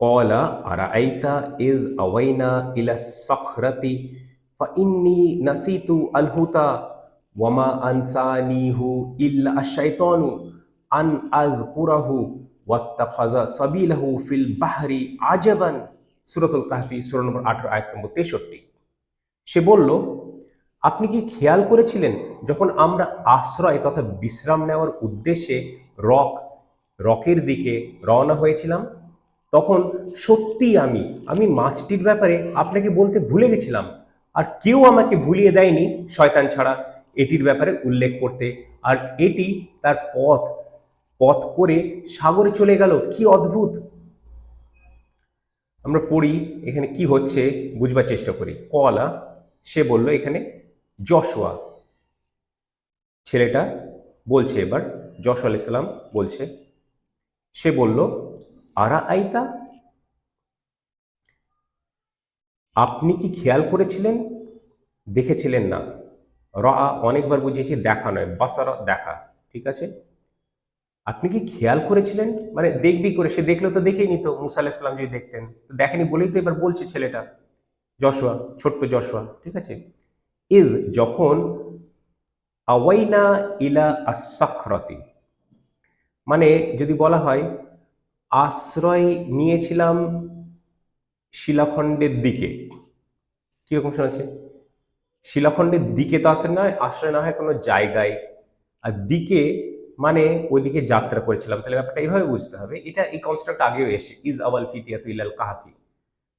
قال أرأيت إذ أوينا إلى الصخرة فإني نسيت الهدى وما أنسانيه إلا الشيطان أن أذكره واتخذ سبيله في البحر عجبا সুরতুল কাহফি সুর নম্বর আঠারো আয়াত নম্বর তেষট্টি সে বলল আপনি কি খেয়াল করেছিলেন যখন আমরা আশ্রয় তথা বিশ্রাম নেওয়ার উদ্দেশ্যে রক রকের দিকে রওনা হয়েছিলাম তখন সত্যি আমি আমি মাছটির ব্যাপারে আপনাকে বলতে ভুলে গেছিলাম। আর কেউ আমাকে ভুলিয়ে দেয়নি শয়তান ছাড়া। এটির ব্যাপারে উল্লেখ করতে। আর এটি তার পথ। পথ করে সাগরে চলে গেল। কি অদ্ভুত! আমরা পড়ি, এখানে কি হচ্ছে বুঝবার চেষ্টা করি। কলা সে বলল এখানে যশোয়া। ছেলেটা বলছে এবার যশ আলাইসাল্লাম বলছে। সে বলল আরা আইতা? আপনি কি খেয়াল করেছিলেন? দেখেছিলেন না। র অনেকবার বুঝিয়েছি, দেখা নয়, বাসারা দেখা, ঠিক আছে? আপনি কি খেয়াল করেছিলেন? মানে দেখবি করে, সে দেখলে তো দেখেই নিত, মুসা আলাইসাল্লাম যদি দেখতেন। তো দেখেনি বলেই তো এবার বলছে ছেলেটা যশোয়া ছোট্ট যশোয়া ঠিক আছে? ইজ যখন আওয়াইনা ইলা আসাখরতি মানে যদি বলা হয় আশ্রয় নিয়েছিলাম শিলাখণ্ডের দিকে। কীরকম শোনাচ্ছে? শিলাখণ্ডের দিকে তো আসে না আশ্রয় না হয় কোনো জায়গায়। আর দিকে মানে ওইদিকে যাত্রা করেছিলাম। তাহলে ব্যাপারটা এইভাবে বুঝতে হবে। এটা এই কনস্ট্রাক্ট আগেও এসে, ইজ আওয়াল ফিতিয়াতু ইলাল কাহাফি?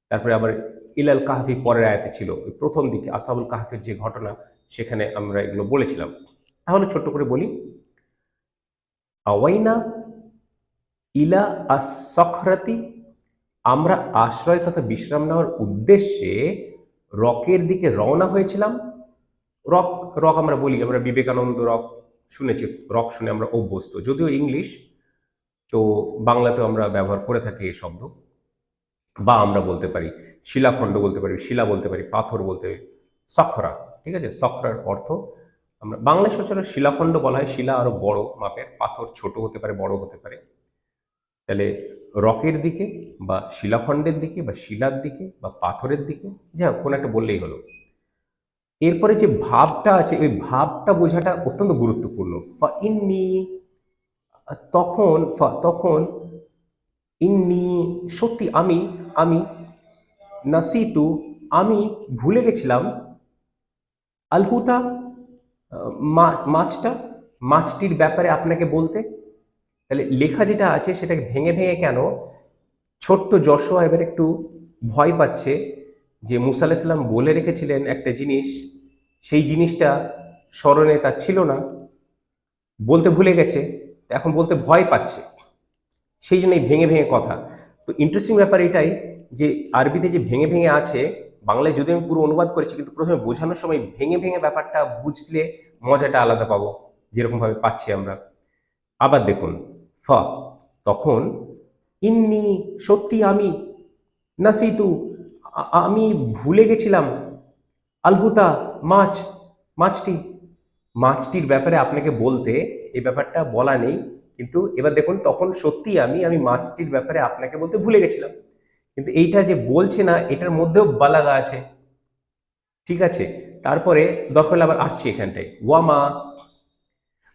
তারপরে আবার ইলাল কাহাফি পরের আয়াতে ছিল, ওই প্রথম দিকে আসাবুল কাহাফির যে ঘটনা সেখানে আমরা এগুলো বলেছিলাম। তাহলে ছোট্ট করে বলি, আওয়াইনা ইলা আসখরাতি আমরা আশ্রয় তথা বিশ্রাম নেওয়ার উদ্দেশ্যে রকের দিকে রওনা হয়েছিলাম। রক রক আমরা বলি, আমরা বিবেকানন্দ রক শুনেছি, রক শুনে আমরা অভ্যস্ত, যদিও ইংলিশ, তো বাংলাতেও আমরা ব্যবহার করে থাকি এই শব্দ। বা আমরা বলতে পারি, শিলাখণ্ড বলতে পারি, শিলা বলতে পারি, পাথর বলতে পারি, সখরা, ঠিক আছে? সখরার অর্থ আমরা বাংলা সচরাচর শিলাখণ্ড বলা হয়, শিলা আরও বড় মাপের, পাথর ছোট হতে পারে, বড় হতে পারে। তাহলে রকের দিকে বা শিলাখণ্ডের দিকে বা শিলার দিকে বা পাথরের দিকে যা কোনো একটা বললেই হলো। এরপরে যে ভাবটা আছে, ওই ভাবটা বোঝাটা অত্যন্ত গুরুত্বপূর্ণ। ফা ইন্নি, তখন তখন ইন্নি, সত্যি আমি আমি, নাসিতু, আমি ভুলে গেছিলাম। আলহুতা মাছটা, মাছটির ব্যাপারে আপনাকে বলতে তাহলে লেখা যেটা আছে সেটাকে ভেঙে ভেঙে কেন ছোট্ট যশোয়া এবার একটু ভয় পাচ্ছে যে মুসা আলাইসাল্লাম বলে রেখেছিলেন একটা জিনিস, সেই জিনিসটা স্মরণে তার ছিল না, বলতে ভুলে গেছে, এখন বলতে ভয় পাচ্ছে। সেই জন্যই ভেঙে ভেঙে কথা। তো ইন্টারেস্টিং ব্যাপার এটাই যে আরবিতে যে ভেঙে ভেঙে আছে, বাংলায় যদি আমি পুরো অনুবাদ করেছি, কিন্তু প্রথমে বোঝানোর সময় ভেঙে ভেঙে ব্যাপারটা বুঝলে মজাটা আলাদা পাবো, যেরকমভাবে পাচ্ছি আমরা। আবার দেখুন ফ, তখন, ইন্নি সত্যি আমি, নাসিতু আমি ভুলে গেছিলাম, আলহুতা, মাছ, মাছটি। মাছটির ব্যাপারে আপনাকে বলতে এই ব্যাপারটা বলা নেই, কিন্তু এবার দেখুন, তখন সত্যি আমি আমি মাছটির ব্যাপারে আপনাকে বলতে ভুলে গেছিলাম। কিন্তু এইটা যে বলছে না, এটার মধ্যেও বালাগা আছে। ঠিক আছে? তারপরে দরকার আবার আসছি এখানটায়। ওয়া মা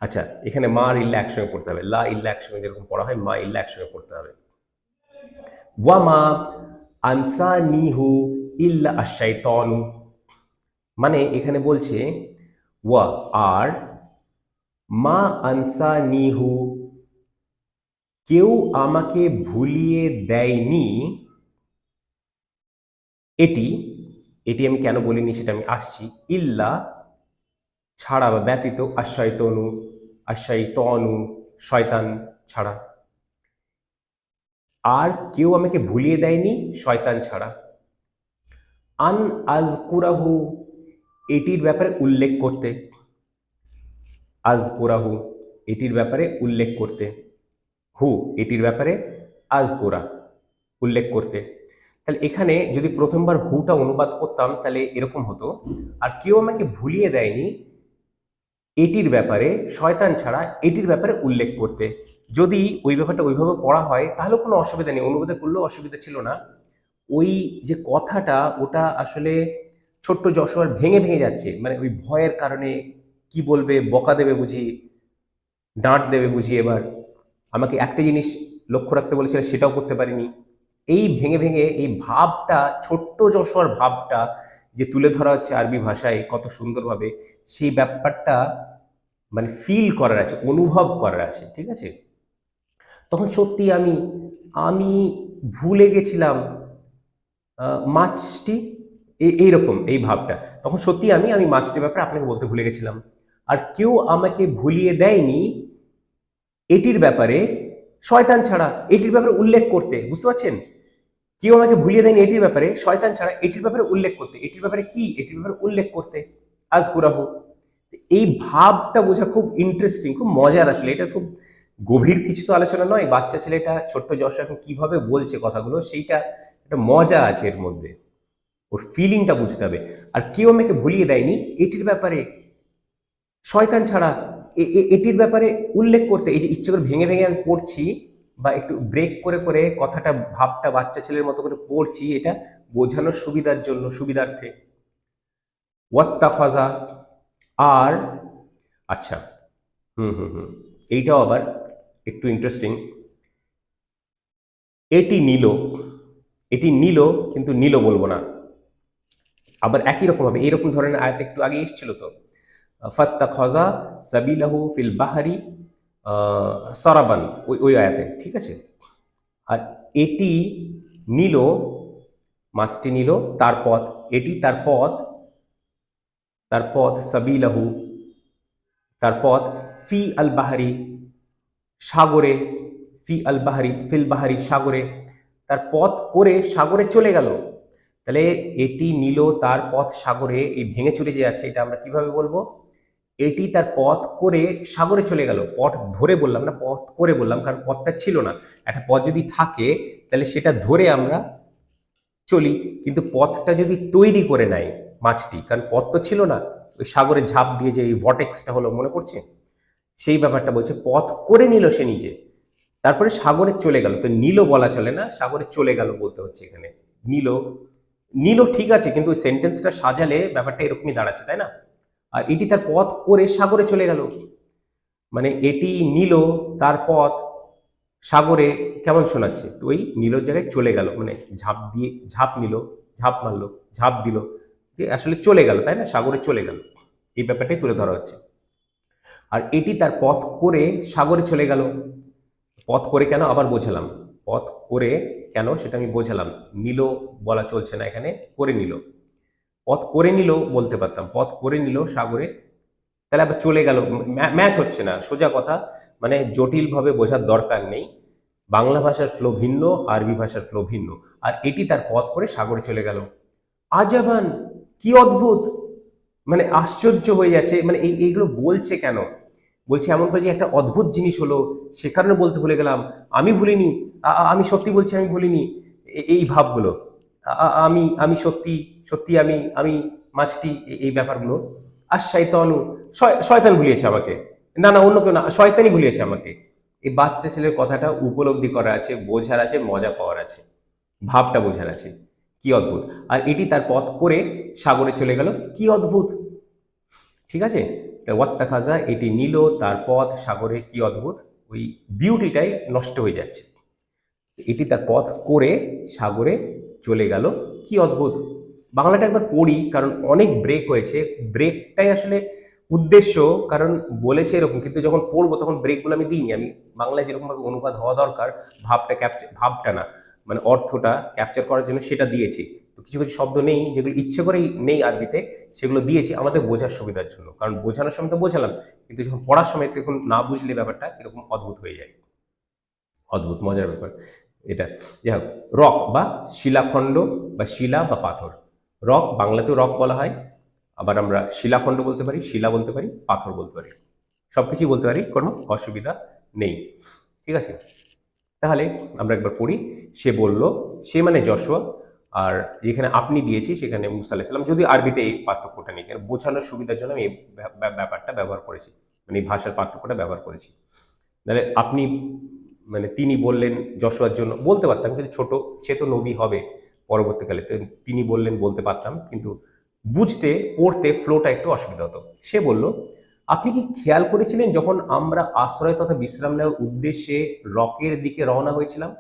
আচ্ছা এখানে মা আর ইল্লা একসঙ্গে পড়তে হবে। লা ইল্লা একসঙ্গে যেরকম পড়া হয়, মা ইল্লা একসঙ্গে পড়তে হবে। ওয়া মা আনসা নিহু ইল্লা আশাইতনু মানে এখানে বলছে, ওয়া আর মা আনসা নিহু কেউ আমাকে ভুলিয়ে দেয়নি। এটি এটি আমি কেন বলিনি সেটা আমি আসছি। ইল্লা ছাড়া বা ব্যতীত আশ্রয়তনু আশ্রয়তনু শয়তান ছাড়া। আর কেউ আমাকে ভুলিয়ে দেয়নি শয়তান ছাড়া। আন আল কুরাহু, এটির ব্যাপারে উল্লেখ করতে। আজ কুরাহু, এটির ব্যাপারে উল্লেখ করতে। হু, এটির ব্যাপারে আজ কোরা, উল্লেখ করতে। তাহলে এখানে যদি প্রথমবার হুটা অনুবাদ করতাম, তাহলে এরকম হতো। আর কেউ আমাকে ভুলিয়ে দেয়নি এটির ব্যাপারে, শয়তান ছাড়া এটির ব্যাপারে উল্লেখ করতে। যদি ওই ব্যাপারটা ওইভাবে পড়া হয়, তাহলে কোনো অসুবিধা নেই। অনুবাদে করলেও অসুবিধা ছিল না। ওই যে কথাটা, ওটা আসলে ছোট্ট যশোয়ার ভেঙে ভেঙে যাচ্ছে। মানে ওই ভয়ের কারণে কি বলবে, বকা দেবে বুঝি, ডাঁট দেবে বুঝি এবার। আমাকে একটা জিনিস লক্ষ্য রাখতে বলেছিল সেটাও করতে পারিনি। এই ভেঙে ভেঙে এই ভাবটা, ছোট্ট যশোয়ার ভাবটা যে তুলে ধরা হচ্ছে আরবি ভাষায় কত সুন্দরভাবে, সেই ব্যাপারটা মানে ফিল করার আছে, অনুভব করার আছে, ঠিক আছে? তখন সত্যি আমি আমি ভুলে গেছিলাম মাছটি এই এইরকম, এই ভাবটা। তখন সত্যি আমি আমি মাছটির ব্যাপারে আপনাকে বলতে ভুলে গেছিলাম। আর কেউ আমাকে ভুলিয়ে দেয়নি, এটির ব্যাপারে, শয়তান ছাড়া, এটির ব্যাপারে উল্লেখ করতে, বুঝতে পারছেন? কেউ আমাকে ভুলিয়ে দেয়নি এটির ব্যাপারে, শয়তান ছাড়া এটির ব্যাপারে উল্লেখ করতে। এটির ব্যাপারে কি? এটির ব্যাপারে উল্লেখ করতে। আজ কুরাহ। এই ভাবটা বোঝা খুব ইন্টারেস্টিং খুব মজার আসলে। এটা খুব গভীর কিছু তো আলোচনা নয়। বাচ্চা ছেলেটা, ছোট্ট যশ এখন কীভাবে বলছে কথাগুলো, সেইটা একটা মজা আছে এর মধ্যে। ওর ফিলিংটা বুঝতে হবে। আর কেউ আমাকে ভুলিয়ে দেয়নি এটির ব্যাপারে। শয়তান ছাড়া এটির ব্যাপারে উল্লেখ করতে, এই যে ইচ্ছে করে ভেঙে ভেঙে আমি পড়ছি বা একটু ব্রেক করে করে কথাটা, ভাবটা বাচ্চা ছেলের মতো করে পড়ছি, এটা বোঝানোর সুবিধার জন্য, সুবিধার্থে। ওয়াত্তাফাজা, আর আচ্ছা হুম হুম হুম, এইটাও আবার একটু ইন্টারেস্টিং এটি নিল এটি নিল কিন্তু নিল বলব না। আবার একই রকম হবে এইরকম ধরনের আয়াত একটু আগে এসেছিল তো। ফাত্তা খজা সাবিলাহু ফিল বাহারি সারাবান ওই ওই আয়াতে, ঠিক আছে? আর এটি নিল, মাছটি নিল, তার পথ, এটি তার পথ তার পথ সাবিলাহু, তার পথ ফি আল বাহারি সাগরে, ফি আল বাহারি, ফিল বাহারি সাগরে, তার পথ করে সাগরে চলে গেল। তাহলে এটি নিল, তার পথ সাগরে এই ভেঙে চলে যে যাচ্ছে, এটা আমরা কীভাবে বলব? এটি তার পথ করে সাগরে চলে গেল। পথ ধরে বললাম না, পথ করে বললাম, কারণ পথটা ছিল না। একটা পথ যদি থাকে, তাহলে সেটা ধরে আমরা চলি। কিন্তু পথটা যদি তৈরি করে নেয় মাছটি, কারণ পথ তো ছিল না, ওই সাগরে ঝাঁপ দিয়ে যে এই ভটেক্সটা হলো, মনে পড়ছে? সেই ব্যাপারটা বলছে, পথ করে নিল সে নিজে। তারপরে সাগরে চলে গেল। তো নীল বলা চলে না, সাগরে চলে গেল বলতে হচ্ছে এখানে। নীল নীল ঠিক আছে, কিন্তু সেন্টেন্সটা সাজালে ব্যাপারটা এরকমই দাঁড়াচ্ছে, তাই না? আর এটি তার পথ করে সাগরে চলে গেল। মানে এটি নিল তার পথ সাগরে কেমন শোনাচ্ছে? তো ওই নীলর জায়গায় চলে গেল। মানে ঝাঁপ দিয়ে ঝাঁপ নিল, ঝাঁপ মারলো, ঝাঁপ দিল। আসলে চলে গেল, তাই না? সাগরে চলে গেল। এই ব্যাপারটাই তুলে ধরা হচ্ছে। আর এটি তার পথ করে সাগরে চলে গেল। পথ করে কেন? আবার বোঝালাম। পথ করে কেন? সেটা আমি বোঝালাম। নিল বলা চলছে না এখানে, করে নিল। পথ করে নিল বলতে পারতাম, পথ করে নিল সাগরে তাহলে আবার চলে গেল ম্যাচ হচ্ছে না। সোজা কথা মানে জটিলভাবে বোঝার দরকার নেই। বাংলা ভাষার ফ্লো ভিন্ন, আরবি ভাষার ফ্লো ভিন্ন। আর এটি তার পথ করে সাগরে চলে গেল। আজাবান, কি অদ্ভুত! মানে আশ্চর্য হয়ে যাচ্ছে মানে এই, এইগুলো বলছে কেন? বলছে এমন করে যে একটা অদ্ভুত জিনিস হলো, সে কারণে বলতে ভুলে গেলাম, আমি ভুলিনি আমি সত্যি বলছি আমি ভুলিনি এই ভাবগুলো। আমি আমি সত্যি সত্যি আমি আমি মাছটি এই ব্যাপারগুলো। আর শয়তানু শয়- শয়তান ভুলিয়েছে আমাকে। না না, অন্য কেউ না, শয়তানই ভুলিয়েছে আমাকে। এই বাচ্চা ছেলের কথাটা উপলব্ধি করা আছে, বোঝার আছে, মজা পাওয়ার আছে। ভাবটা বোঝার আছে। কি অদ্ভুত। আর এটি তার পথ করে সাগরে চলে গেল। কি অদ্ভুত! ঠিক আছে? ওয়াত্তা খাজা এটি নিল, তার পথ সাগরে, কি অদ্ভুত! ওই বিউটিটাই নষ্ট হয়ে যাচ্ছে। এটি তার পথ করে সাগরে চলে গেল। কি অদ্ভুত। বাংলাটা একবার পড়ি, কারণ অনেক ব্রেক হয়েছে। ব্রেকটাই আসলে উদ্দেশ্য, কারণ বলেছে এরকম, কিন্তু যখন পড়ব তখন ব্রেকগুলো আমি দিইনি। আমি বাংলায় যেরকমভাবে অনুবাদ হওয়া দরকার, ভাবটা ক্যাপচার ভাবটা না মানে অর্থটা ক্যাপচার করার জন্য সেটা দিয়েছি। তো কিছু কিছু শব্দ নেই, যেগুলো ইচ্ছে করেই নেই আরবিতে, সেগুলো দিয়েছি আমাদের বোঝার সুবিধার জন্য। কারণ বোঝানোর সময় তো বোঝালাম, কিন্তু যখন পড়ার সময় তখন না বুঝলে ব্যাপারটা এরকম অদ্ভুত হয়ে যায়। অদ্ভুত, মজার ব্যাপার। এটা। যাই হোক রক বা শিলাখণ্ড বা শিলা বা পাথর। রক বাংলাতেও রক বলা হয়, আবার আমরা শিলাখণ্ড বলতে পারি, শিলা বলতে পারি, পাথর বলতে পারি। সব কিছুই বলতে পারি, কোনো অসুবিধা নেই। ঠিক আছে? তাহলে আমরা একবার পড়ি। সে বলল, সে মানে যশোয়া। আর যেখানে আপনি দিয়েছি, সেখানে মুসা আলাইসাল্লাম যদি আরবিতে এই পার্থক্যটা নেই বোঝানোর সুবিধার জন্য আমি এই ব্যা- ব্যা- ব্যাপারটা ব্যবহার করেছি। মানে এই ভাষার পার্থক্যটা ব্যবহার করেছি। তাহলে আপনি মানে তিনি বললেন যশোয়ার জন্য, বলতে পারতাম কিন্তু ছোট, সে তো নবী হবে পরবর্তীকালে। তো তিনি বললেন, বলতে পারতাম, কিন্তু বুঝতে, পড়তে ফ্লোটা একটু অসুবিধা হতো। সে বলল, আপনি কি খেয়াল করেছিলেন যখন আমরা আশ্রয় তথা বিশ্রাম নেওয়ার উদ্দেশ্যে রকের দিকে রওনা হয়েছিলাম?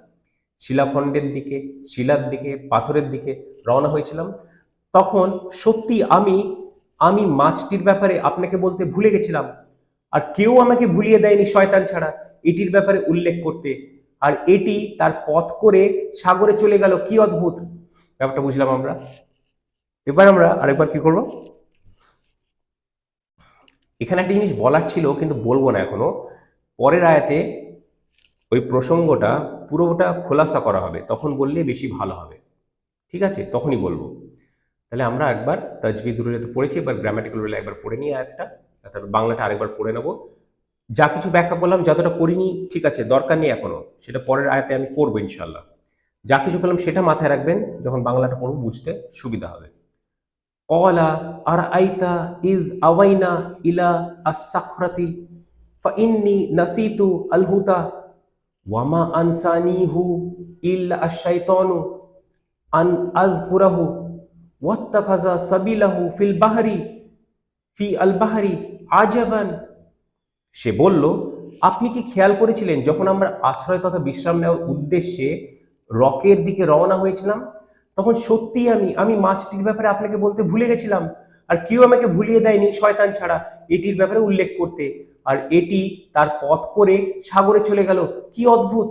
শিলাখণ্ডের দিকে, শিলার দিকে, পাথরের দিকে রওনা হয়েছিলাম? তখন সত্যি আমি আমি মাছটির ব্যাপারে আপনাকে বলতে ভুলে গেছিলাম। আর কেউ আমাকে ভুলিয়ে দেয়নি শয়তান ছাড়া। এটির ব্যাপারে উল্লেখ করতে। আর এটি তার পথ করে সাগরে চলে গেল। কি অদ্ভুত! ব্যাপারটা বুঝলাম আমরা। এবার আমরা আরেকবার কি করব? এখানে একটা জিনিস বলার ছিল, কিন্তু বলব না এখনও। পরের আয়াতে ওই প্রসঙ্গটা পুরোটা খোলাসা করা হবে। তখন বললে বেশি ভালো হবে। ঠিক আছে? তখনই বলব। তাহলে আমরা একবার তাজবিদ রুলে তো পড়েছি, এবার গ্রামাটিক্যাল একবার পড়ে নিই আয়াতটা। তারপর বাংলাটা আরেকবার পড়ে নেব। যা কিছু ব্যাখ্যা করলাম, যতটা করিনি, ঠিক আছে, দরকার নেই এখনও। সেটা পরের আয়াতে আমি করব ইনশাল্লাহ যা কিছু করলাম, সেটা মাথায় রাখবেন, যখন বাংলাটা পড়ব, বুঝতে সুবিধা হবে। কলা আর আইতা ইজ আওয়াইনা ইলা আসাখরাতি ফাইন্নি নাসিতু আলহুতা ওয়ামা আনসানিহু ইল্লা আশ-শাইতানু আন আযকুরাহু ওয়াত্তাখাযা সাবিলাহু ফিল বাহরি ফি আল বাহরি আজাবান সে বলল, আপনি কি খেয়াল করেছিলেন যখন আমরা আশ্রয় তথা বিশ্রাম নেওয়ার উদ্দেশ্যে রকের দিকে রওনা হয়েছিলাম? তখন সত্যিই আমি আমি মাছটির ব্যাপারে আপনাকে বলতে ভুলে গেছিলাম। আর কেউ আমাকে ভুলিয়ে দেয়নি শয়তান ছাড়া এটির ব্যাপারে উল্লেখ করতে। আর এটি তার পথ করে সাগরে চলে গেল। কি অদ্ভুত!